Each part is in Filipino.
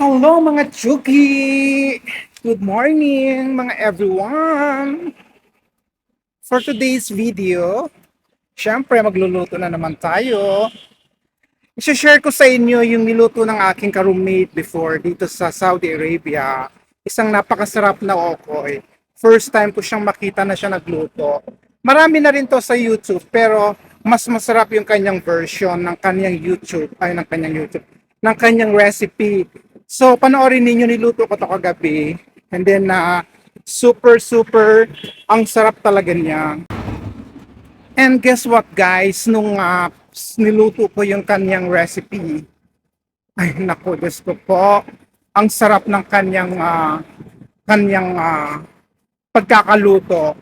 Hello mga Chuki! Good morning mga everyone! For today's video, syempre magluluto na naman tayo. I-share ko sa inyo yung niluto ng aking ka-roommate before dito sa Saudi Arabia. Isang napakasarap na okoy. First time ko siyang makita na siya nagluto. Marami na rin to sa YouTube pero mas masarap yung kanyang version ng kanyang YouTube, ay ng kanyang YouTube, ng kanyang recipe. So, panoorin ninyo, niluto ko to kagabi. And then, na super, super, ang sarap talaga niya. And guess what, guys? Nung ah, niluto ko yung kanyang recipe, ay, naku, Diyos ko po, ang sarap ng kanyang, ah, kanyang ah, pagkakaluto.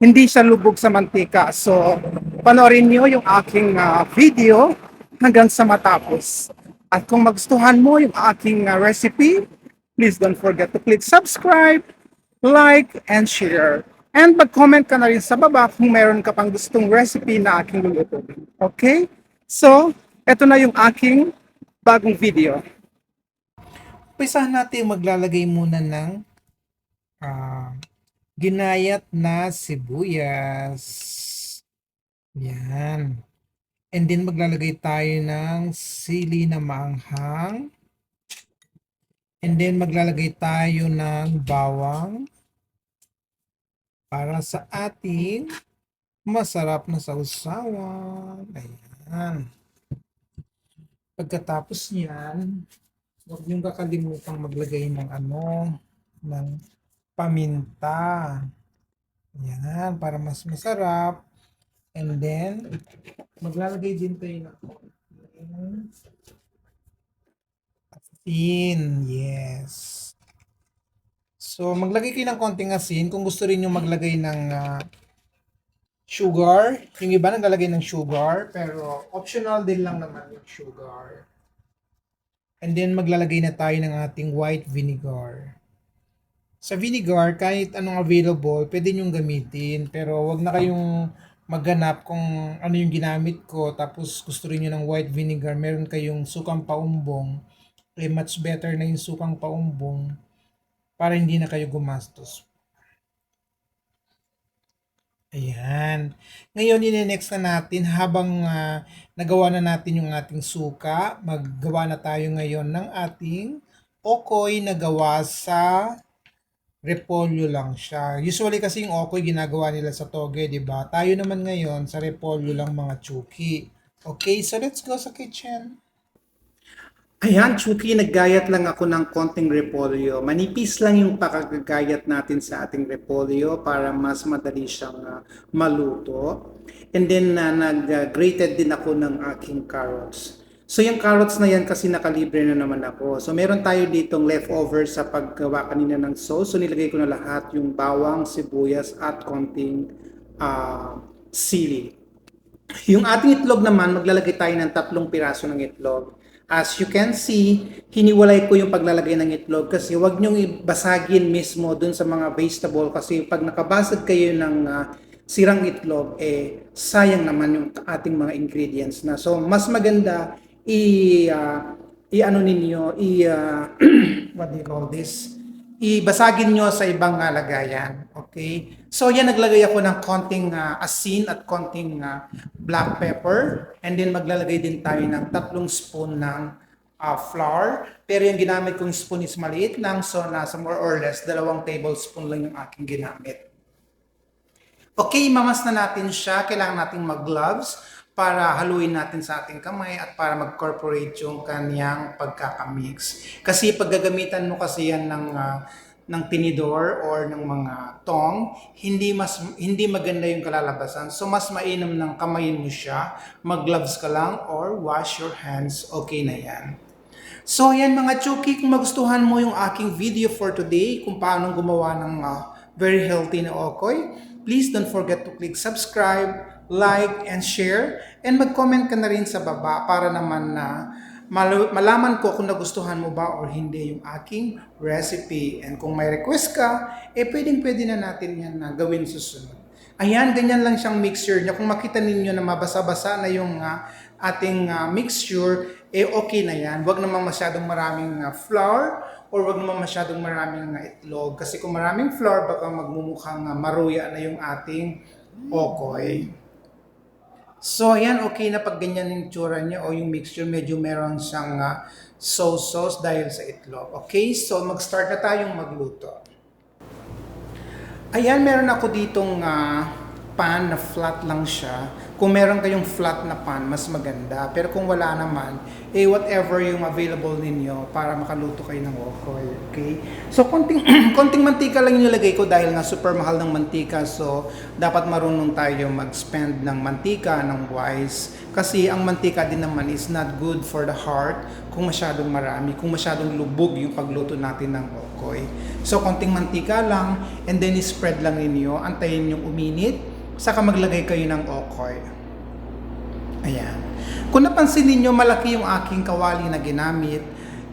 Hindi siya lubog sa mantika. So, panoorin niyo yung aking ah, video hanggang sa matapos. At kung magustuhan mo yung aking uh, recipe, please don't forget to click subscribe, like, and share. And mag-comment ka na rin sa baba kung meron ka pang gustong recipe na aking lulutuin. Okay? So, eto na yung aking bagong video. Umpisahan natin maglalagay muna ng ah, ginayat na sibuyas. Yan. And then maglalagay tayo ng sili na maanghang. And then maglalagay tayo ng bawang para sa ating masarap na sausawan. Ayan. Pagkatapos niyan, huwag niyong kakalimutang maglagay ng ano, ng paminta. Yan, para mas masarap. And then, maglalagay din tayo ng asin. Yes. So, maglagay kayo ng konting asin. Kung gusto rin nyo maglagay ng ah, sugar. Yung iba naglalagay ng sugar. Pero, optional din lang naman yung sugar. And then, maglalagay na tayo ng ating white vinegar. Sa vinegar, kahit anong available, pwede nyong gamitin. Pero wag na kayong maghanap kung ano yung ginamit ko. Tapos gusto rin nyo ng white vinegar. Meron kayong sukang paumbong. Eh, much better na yung sukang paumbong para hindi na kayo gumastos. Ayan. Ngayon, ine-next na natin habang ah, nagawa na natin yung ating suka, maggawa na tayo ngayon ng ating okoy na gawa sa repolyo lang siya. Usually kasi yung okoy ginagawa nila sa toge, 'di ba? Tayo naman ngayon sa repolyo lang mga chuki. Okay, so let's go sa kitchen. Ayan, Chucky, naggayat lang ako ng konting repolyo. Manipis lang yung pakagagayat natin sa ating repolyo para mas madali siyang ah, maluto. And then, na nag-grated din ako ng aking carrots. So, yung carrots na yan kasi nakalibre na naman ako. So, meron tayo ditong leftover sa paggawa kanina ng sauce. So, nilagay ko na lahat yung bawang, sibuyas, at konting ah, sili. Yung ating itlog naman, maglalagay tayo ng tatlong piraso ng itlog. As you can see, hiniwalay ko yung paglalagay ng itlog kasi wag niyong ibasagin mismo dun sa mga vegetable kasi pag nakabasag kayo ng ah, sirang itlog, eh sayang naman yung ating mga ingredients na. So, mas maganda i, ah, i-ano ninyo, i, ah, what do you call this? ibasagin nyo sa ibang ah, lagayan. Okay? So, yan, naglagay ako ng konting ah, asin at konting ah, black pepper. And then, maglalagay din tayo ng tatlong spoon ng ah, flour. Pero yung ginamit kong spoon is maliit lang. So, nasa more or less, dalawang tablespoon lang yung aking ginamit. Okay, mamas na natin siya. Kailangan nating mag-gloves para haluin natin sa ating kamay at para mag-corporate yung kanyang pagkakamix. Kasi pag gagamitan mo kasi yan ng ah, ng tinidor or ng mga tong, hindi mas hindi maganda yung kalalabasan. So mas mainam ng kamayin mo siya, mag-gloves ka lang or wash your hands, okay na yan. So yan mga Chuki, kung magustuhan mo yung aking video for today, kung paano gumawa ng ah, very healthy na okoy, please don't forget to click subscribe, like, and share. And mag-comment ka na rin sa baba para naman na mal- malaman ko kung nagustuhan mo ba or hindi yung aking recipe. And kung may request ka, eh pwedeng pwede na natin yan na gawin susunod. Ayan, ganyan lang siyang mixture niya. Kung makita ninyo na mabasa-basa na yung ah, ating ah, mixture, eh okay na yan. Huwag naman masyadong maraming ah, flour or huwag naman masyadong maraming ah, itlog. Kasi kung maraming flour, baka magmumukhang ah, maruya na yung ating okoy. So, ayan, okay na pag ganyan yung tsura niya o yung mixture, medyo meron siyang ah, sauce sauce dahil sa itlog. Okay, so mag-start na tayong magluto. Ayan, meron ako ditong ah, pan na flat lang siya. Kung meron kayong flat na pan, mas maganda. Pero kung wala naman, eh whatever yung available ninyo para makaluto kayo ng okoy. Okay? So, konting, konting mantika lang yung nilagay ko dahil nga super mahal ng mantika. So, dapat marunong tayo mag-spend ng mantika ng wise. Kasi ang mantika din naman is not good for the heart kung masyadong marami, kung masyadong lubog yung pagluto natin ng okoy. So, konting mantika lang and then spread lang ninyo. Antayin yung uminit saka maglagay kayo ng okoy. Ayan. Kung napansin ninyo, malaki yung aking kawali na ginamit.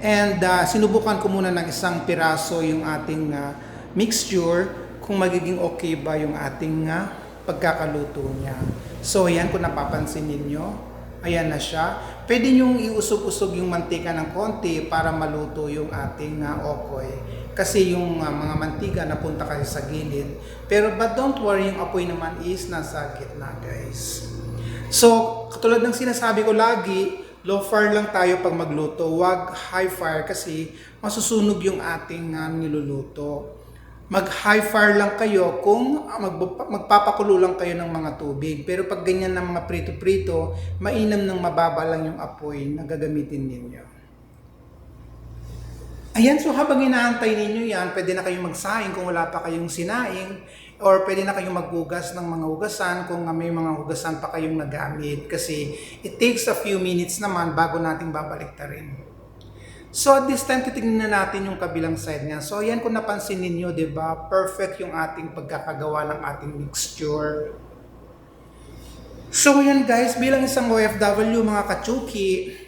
And ah, sinubukan ko muna ng isang piraso yung ating ah, mixture kung magiging okay ba yung ating ah, pagkakaluto niya. So, ayan, kung napapansin ninyo, ayan na siya. Pwede nyong iusog-usog yung mantika ng konti para maluto yung ating ah, okoy. Kasi yung ah, mga mantika napunta kasi sa gilid. Pero but don't worry, yung apoy naman is nasa gitna guys. So, katulad ng sinasabi ko lagi, low fire lang tayo pag magluto. Huwag high fire kasi masusunog yung ating ah, niluluto. Mag high fire lang kayo kung magpa- magpapakulo lang kayo ng mga tubig. Pero pag ganyan ng mga prito-prito, mainam ng mababa lang yung apoy na gagamitin ninyo. Ayan, so habang inaantay ninyo yan, pwede na kayong magsaing kung wala pa kayong sinaing or pwede na kayong maghugas ng mga hugasan kung may mga hugasan pa kayong nagamit kasi it takes a few minutes naman bago nating babalik rin. So at this time, titignan na natin yung kabilang side niya. So ayan kung napansin ninyo, di ba? Perfect yung ating pagkakagawa ng ating mixture. So ayan guys, bilang isang OFW, mga kachuki,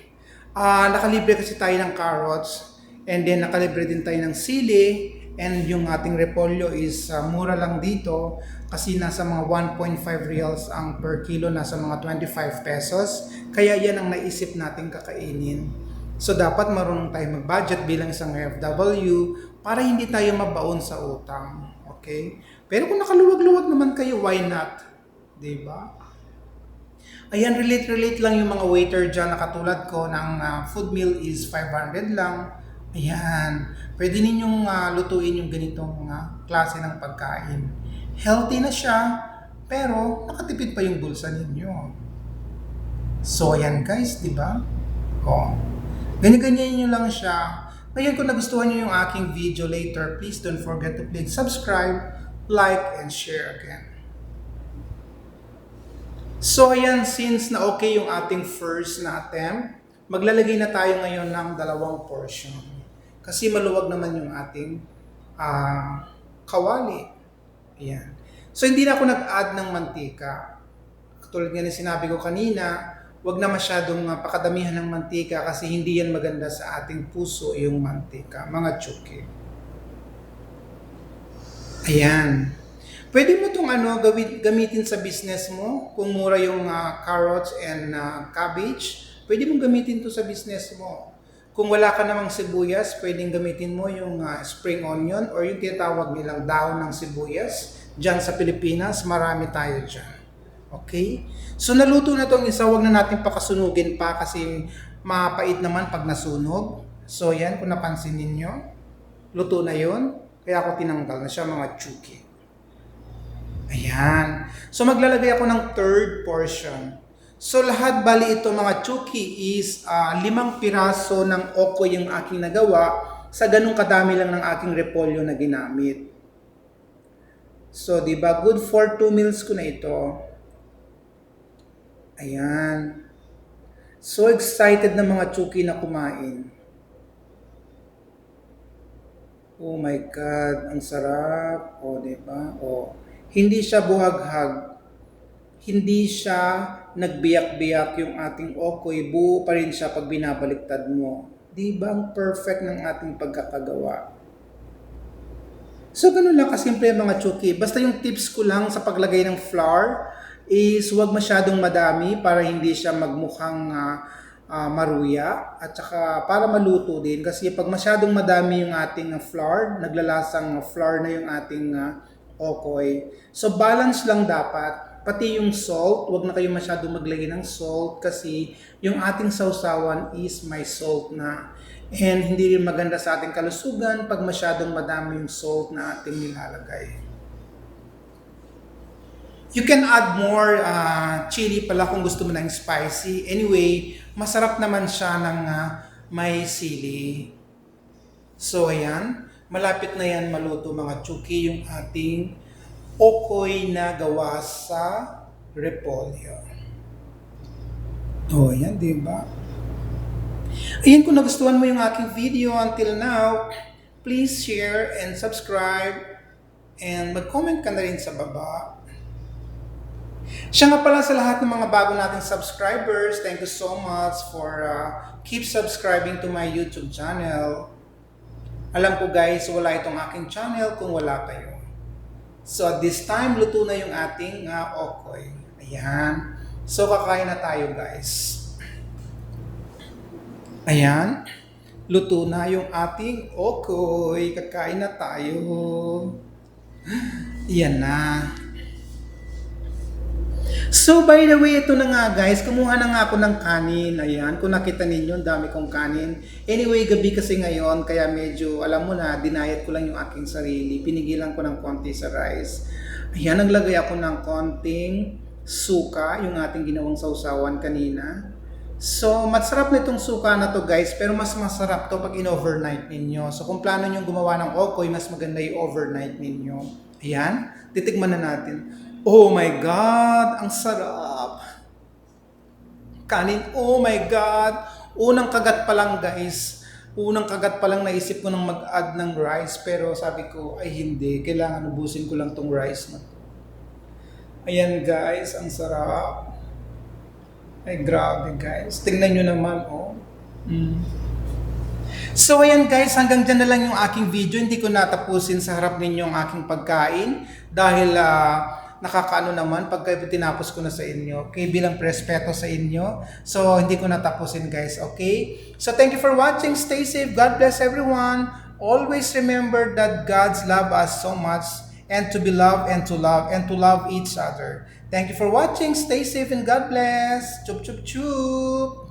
ah nakalibre kasi tayo ng carrots. And then nakalibre din tayo ng sili. And yung ating repolyo is ah, mura lang dito kasi nasa mga 1.5 reals ang per kilo, nasa mga 25 pesos. Kaya yan ang naisip natin kakainin. So dapat marunong tayo mag-budget bilang isang FW para hindi tayo mabaon sa utang. Okay? Pero kung nakaluwag-luwag naman kayo, why not? ba? Ayan, relate-relate lang yung mga waiter dyan na katulad ko ng ah, food meal is 500 lang. Ayan, pwede ninyong ah, lutuin yung ganitong ah, klase ng pagkain. Healthy na siya, pero nakatipid pa yung bulsa ninyo. So, ayan guys, di ba? O, ganyan-ganyan nyo lang siya. Ngayon, kung nagustuhan nyo yung aking video later, please don't forget to click subscribe, like, and share again. So ayan, since na okay yung ating first na attempt, maglalagay na tayo ngayon ng dalawang portion. Kasi maluwag naman yung ating ah, kawali. Ayan. So hindi na ako nag-add ng mantika. Katulad nga ng sinabi ko kanina, wag na masyadong ah, pakadamihan ng mantika kasi hindi yan maganda sa ating puso yung mantika, mga chuki. Ayan. Pwede mo itong ano, gawin, gamitin sa business mo. Kung mura yung ah, carrots and ah, cabbage, pwede mong gamitin to sa business mo. Kung wala ka namang sibuyas, pwedeng gamitin mo yung ah, spring onion or yung tinatawag nilang dahon ng sibuyas. Diyan sa Pilipinas, marami tayo dyan. Okay? So naluto na itong isa, wag na natin pakasunugin pa kasi mapait naman pag nasunog. So yan, kung napansin ninyo, luto na yon Kaya ako tinanggal na siya mga chuki. Ayan. So maglalagay ako ng third portion. So lahat bali ito mga chuki is ah, limang piraso ng okoy yung aking nagawa sa ganung kadami lang ng aking repolyo na ginamit. So, di ba, good for 2 meals ko na ito. Ayan. So excited na mga chuki na kumain. Oh my God, ang sarap. O, di ba? O, hindi siya buhaghag. Hindi siya nagbiyak-biyak yung ating okoy. Buo pa rin siya pag binabaliktad mo. Di ba ang perfect ng ating pagkakagawa? So, ganun lang kasimple mga chuki. Basta yung tips ko lang sa paglagay ng flour is huwag masyadong madami para hindi siya magmukhang ah, ah, maruya at saka para maluto din kasi pag masyadong madami yung ating ah, flour, naglalasang flour na yung ating ah, okoy. So balance lang dapat. Pati yung salt, wag na kayo masyadong maglagay ng salt kasi yung ating sausawan is may salt na. And hindi rin maganda sa ating kalusugan pag masyadong madami yung salt na ating nilalagay. You can add more uh, chili pala kung gusto mo ng spicy. Anyway, masarap naman siya ng uh, may sili. So ayan, malapit na yan maluto mga chuki yung ating okoy na gawa sa repolyo. Oh, ayan, di ba? Ayan, kung nagustuhan mo yung aking video until now, please share and subscribe and mag-comment ka na rin sa baba. Siya nga pala sa lahat ng mga bago nating subscribers, thank you so much for uh, keep subscribing to my YouTube channel. Alam ko guys, wala itong aking channel kung wala kayo. So at this time, luto na yung ating uh, okoy. Ayan. So kakain na tayo guys. Ayan. Luto na yung ating okoy. Kakain na tayo. Yan na. So by the way, ito na nga guys, kumuha na nga ako ng kanin. Ayan, kung nakita ninyo, dami kong kanin. Anyway, gabi kasi ngayon, kaya medyo, alam mo na, dinayat ko lang yung aking sarili. Pinigilan ko ng konti sa rice. Ayan, naglagay ako ng konting suka, yung ating ginawang sausawan kanina. So, masarap na itong suka na to guys, pero mas masarap to pag in-overnight ninyo. So, kung plano nyo gumawa ng okoy, mas maganda yung overnight ninyo. Ayan, titigman na natin. Oh my God, ang sarap. Kanin, oh my God. Unang kagat pa lang guys. Unang kagat pa lang naisip ko nang mag-add ng rice. Pero sabi ko, ay hindi. Kailangan ubusin ko lang tong rice na to. Ayan guys, ang sarap. Ay grabe guys. Tingnan nyo naman, oh. Mm. So ayan guys, hanggang dyan na lang yung aking video. Hindi ko natapusin sa harap ninyo ang aking pagkain. Dahil ah, nakakaano naman pagka tinapos ko na sa inyo. Okay, bilang respeto sa inyo. So, hindi ko natapusin guys, okay? So, thank you for watching. Stay safe. God bless everyone. Always remember that God's love us so much and to be loved and to love and to love each other. Thank you for watching. Stay safe and God bless. Chup chup chup.